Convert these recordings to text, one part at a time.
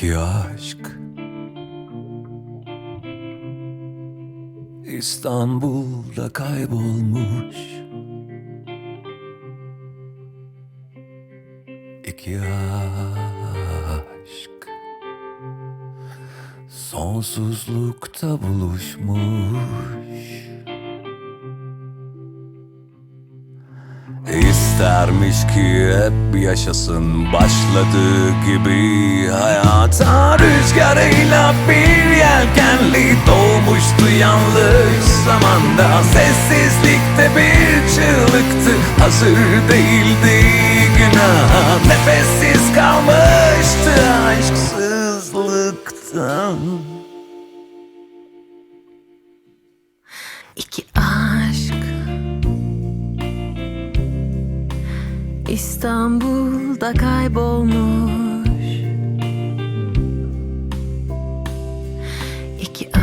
İki aşk. İstanbul'da kaybolmuş. İki aşk. Sonsuzlukta buluşmuş İstermiş ki hep yaşasın başladığı gibi Hayata rüzgarıyla bir yelkenli doğmuştu yanlış zamanda. Sessizlikte bir çığlıktı hazır değildi günah. Nefessiz kalmıştı aşksızlıktan. İki İstanbul'da kaybolmuş. İki aşk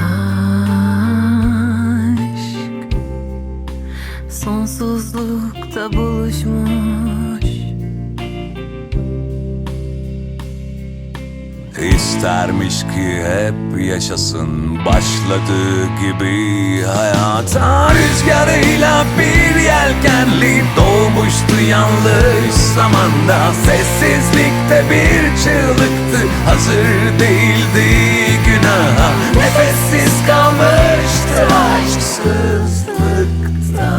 Sonsuzlukta buluşmuş. İstermiş ki hep yaşasın başladığı gibi Hayata rüzgarıyla bir yelkenli Yanlış zamanda Sessizlikte bir çığlıktı. Hazır değildi günaha Nefessiz kalmıştı aşksızlıkta